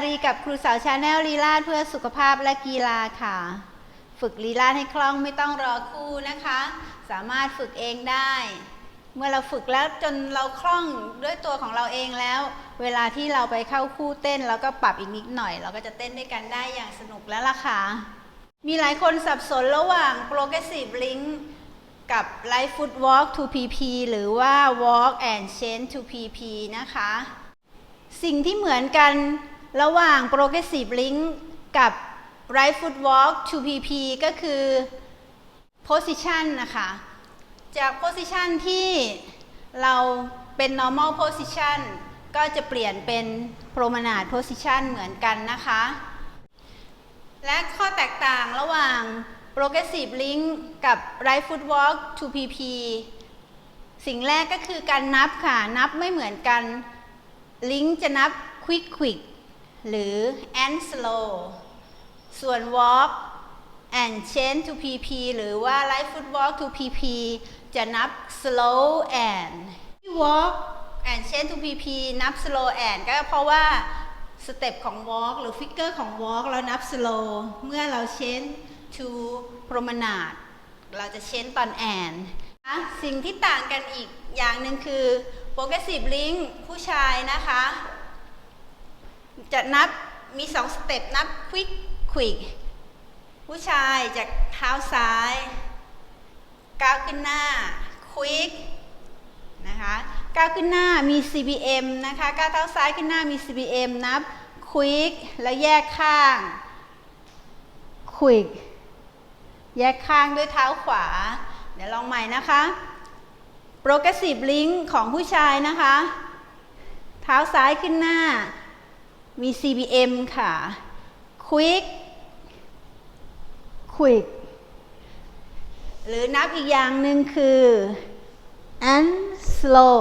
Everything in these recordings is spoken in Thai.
ารีกับครูสาวชาแนลลีลาดเพื่อสุขภาพและกีฬาค่ะ ฝึกลีลาดให้คล่องไม่ต้องรอครูนะคะ สามารถฝึกเองได้ เมื่อเราฝึกแล้วจนเราคล่องด้วยตัวของเราเองแล้ว เวลาที่เราไปเข้าคู่เต้นเราก็ปรับอีกนิดหน่อย เราก็จะเต้นด้วยกันได้อย่างสนุกแล้วล่ะค่ะ มีหลายคนสับสนระหว่าง progressive link กับ light foot walk to pp หรือว่า walk and chain to pp นะคะสิ่งที่เหมือนกัน ระหว่าง progressive link กับ right foot walk to pp ก็คือ position นะคะ จาก position ที่เราเป็น normal position ก็จะเปลี่ยนเป็น promenade position เหมือนกันนะคะ และข้อแตกต่างระหว่าง progressive link กับ right foot walk to pp สิ่งแรกก็คือการนับค่ะ นับไม่เหมือนกัน ลิงก์จะนับ quick quick หรือ and slow ส่วน walk and chain to pp หรือว่า right foot walk to pp จะนับ slow and walk and chain to pp นับ slow and ก็เพราะว่าสเต็ปของ walk หรือ figure ของ walk เรานับ slow เมื่อเรา chain to promenade เราจะ chain ตอน and นสิ่งที่ต่างกันอีกอย่างหนึ่งคือ progressive link ผู้ชายนะคะ จะนับมีสองสเต็ปนับ quick quick ผู้ชายจากเท้าซ้ายก้าวขึ้นหน้า quick นะคะก้าวขึ้นหน้ามี CBM นะคะก้าวเท้าซ้ายขึ้นหน้ามี CBM นับ quick แล้วแยกข้าง quick แยกข้างด้วยเท้าขวา เดี๋ยวลองใหม่นะคะ progressive link ของผู้ชายนะคะ เท้าซ้ายขึ้นหน้า มี CBM ค่ะ quick quick หรือนับอีกอย่างหนึ่งคือ and slow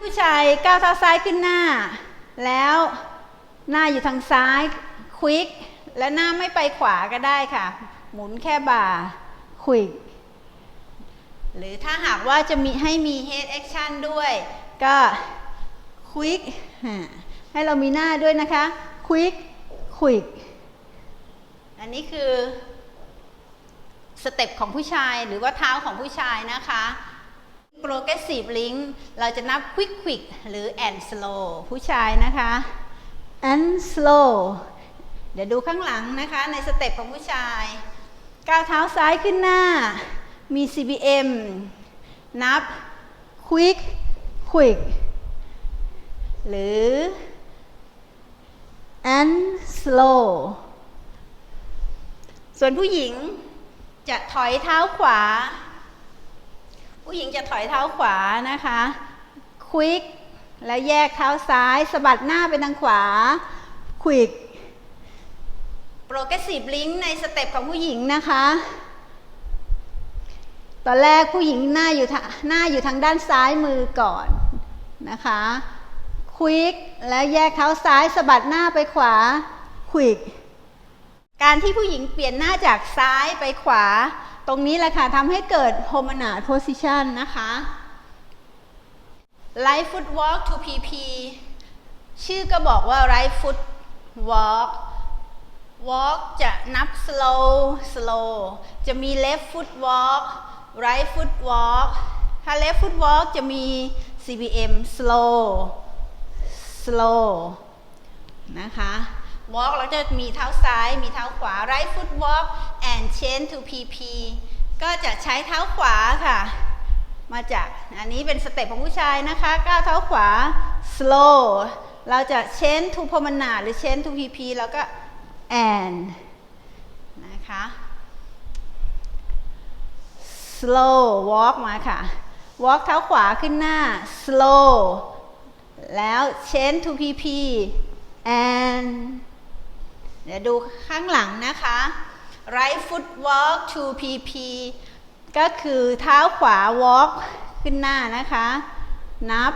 ผู้ชายก้าวเท้าซ้ายขึ้นหน้า แล้วหน้าอยู่ทางซ้าย quick และหน้าไม่ไปขวาก็ได้ค่ะ หมุนแค่บ่า quick หรือถ้าหากว่าจะมีให้มี head action ด้วย ก็ quick อ่า ให้เรามีหน้าด้วยนะคะ quick quick อันนี้คือสเต็ปของผู้ชายหรือว่าเท้าของผู้ชายนะคะ progressive link เราจะนับ quick quick หรือ and slow ผู้ชายนะคะ and slow เดี๋ยวดูข้างหลังนะคะในสเต็ปของผู้ชายก้าวเท้าซ้ายขึ้นหน้า มี CBM นับ quick quick หรือ and slow ส่วนผู้หญิงจะถอยเท้าขวา ผู้หญิงจะถอยเท้าขวานะคะควิกแล้วแยกเท้าซ้ายสะบัดหน้าไปทางขวาควิกโปรเกรสซีฟลิงในสเต็ปของผู้หญิงนะคะ ตอนแรกผู้หญิงหน้าอยู่ทางหน้าอยู่ทางด้านซ้ายมือก่อนนะคะ ควิกแล้วแยกเท้าซ้ายสะบัดหน้าไปขวาควิกการที่ผู้หญิงเปลี่ยนหน้าจากซ้ายไปขวา ตรงนี้แหละค่ะทำให้เกิดโฮมนาดโพสิชันนะคะไลฟ์ฟุตวอล์กทูพีพีชื่อก็บอกว่าไลฟ์ฟุตวอล์กวอล์กจะนับสโลว์สโลว์จะมี left foot walk right foot walk ถ้า left foot walk จะมี CBM slow slow นะคะ walk เราจะมีเท้าซ้ายมีเท้าขวา right foot walk and chain to pp ก็จะใช้เท้าขวาค่ะ มาจากอันนี้เป็นสเต็ปของผู้ชายนะคะก้าวเท้าขวา slow เราจะ chain to promenade หรือ chain to pp แล้วก็ and นะคะ slow walk มาค่ะ walk เท้าขวาขึ้นหน้า slow แล้ว chain to pp and เดี๋ยวดูข้างหลังนะคะ right foot walk to pp ก็คือเท้าขวา walk ขึ้นหน้านะคะ นับ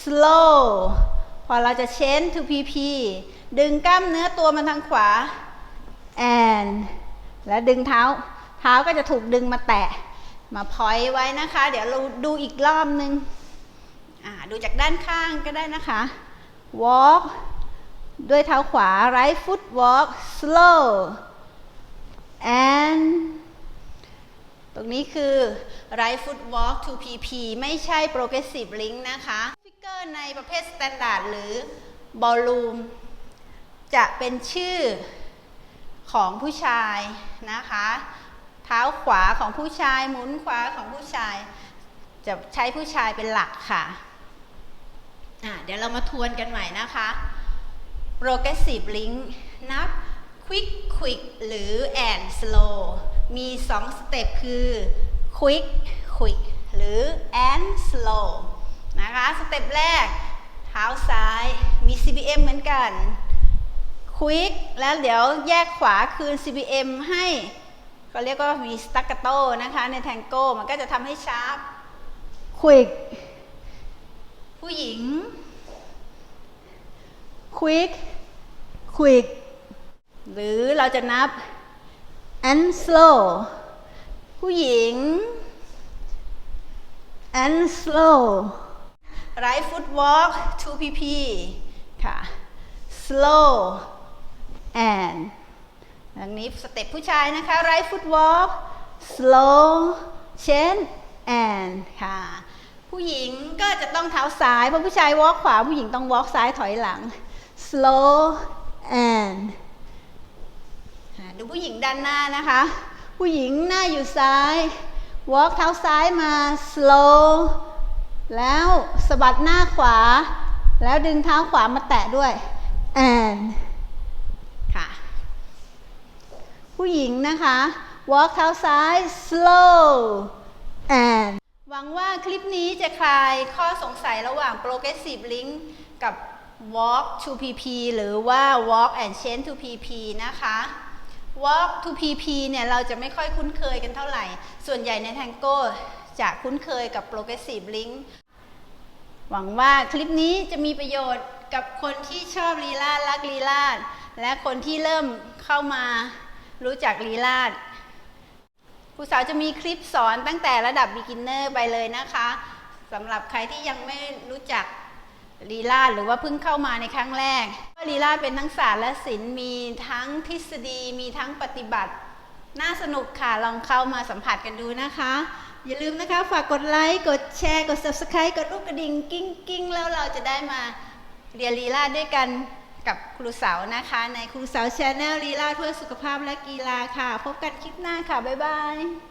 slow พอเราจะ chain to pp ดึงกล้ามเนื้อตัวมาทางขวา and แล้วดึงเท้า เท้าก็จะถูกดึงมาแตะ มาพอยไว้นะคะ เดี๋ยวเราดูอีกรอบนึงอ่า ดูจากด้านข้างก็ได้นะคะ walk ด้วยเท้าขวา right foot walk slow and ตรงนี้คือ right foot walk to PP ไม่ใช่ progressive link นะคะฟิกเกอร์ในประเภท standard หรือ ballroom จะเป็นชื่อของผู้ชายนะคะ เท้าขวาของผู้ชายหมุนขวาของผู้ชาย จะใช้ผู้ชายเป็นหลักค่ะ อะเดี๋ยวเรามาทวนกันใหม่นะคะ progressive link นับ quick quick หรือ and slow มี 2 สเต็ปคือ quick quick หรือ and slow นะคะ สเต็ปแรกเท้าซ้ายมี CBM เหมือนกัน quick แล้วเดี๋ยวแยกขวาคืน CBM ให้เขาเรียกว่ามี staccato นะคะ ในแทงโก้มันก็จะทำให้ชาร์ป quick ผู้หญิง quick quick หรือเราจะนับ and slow ผู้หญิง and slow right foot walk 2 pp ค่ะ slow and ดังนี้สเต็ปผู้ชายนะคะ right foot walk slow chain and ค่ะ ผู้หญิงก็จะต้องเท้าซ้าย เพราะผู้ชายวอล์กขวา ผู้หญิงต้องวอล์กซ้ายถอยหลัง slow and ดูผู้หญิงด้านหน้านะคะ ผู้หญิงหน้าอยู่ซ้าย walk เท้าซ้ายมา slow แล้วสะบัดหน้าขวา แล้วดึงเท้าขวามาแตะด้วย and ค่ะ ผู้หญิงนะคะ walk เท้าซ้าย slow หวังว่าคลิปนี้จะคลายข้อสงสัยระหว่าง progressive link กับ walk to pp หรือว่า walk and chain to pp นะคะ walk to pp เนี่ยเราจะไม่ค่อยคุ้นเคยกันเท่าไหร่ ส่วนใหญ่ใน Tango จะคุ้นเคยกับ progressive link หวังว่าคลิปนี้จะมีประโยชน์กับคนที่ชอบลีลาดรักลีลาดและคนที่เริ่มเข้ามารู้จักลีลาด รูสาวจะมีคลิปสอนตั้งแต่ระดับ beginner ไปเลยนะคะสำหรับใครที่ยังไม่รู้จักลีลาดหรือว่าเพิ่งเข้ามาในครั้งแรกว่าลีลาดเป็นทั้งศาสตร์และศิลป์มีทั้งทฤษฎี มีทั้งปฏิบัติ น่าสนุกค่ะลองเข้ามาสัมผัสกันดูนะคะ อย่าลืมนะคะฝากกดไลค์กดแชร์ กด subscribe กดลูกกระดิ่งกิ้งกิ้งแล้วเราจะได้มาเรียนลีลาดด้วยกัน กับครูเสานะคะ ในครูเสาชาแนลลีลาเพื่อสุขภาพและกีฬาค่ะ พบกันคลิปหน้าค่ะ บ๊ายบาย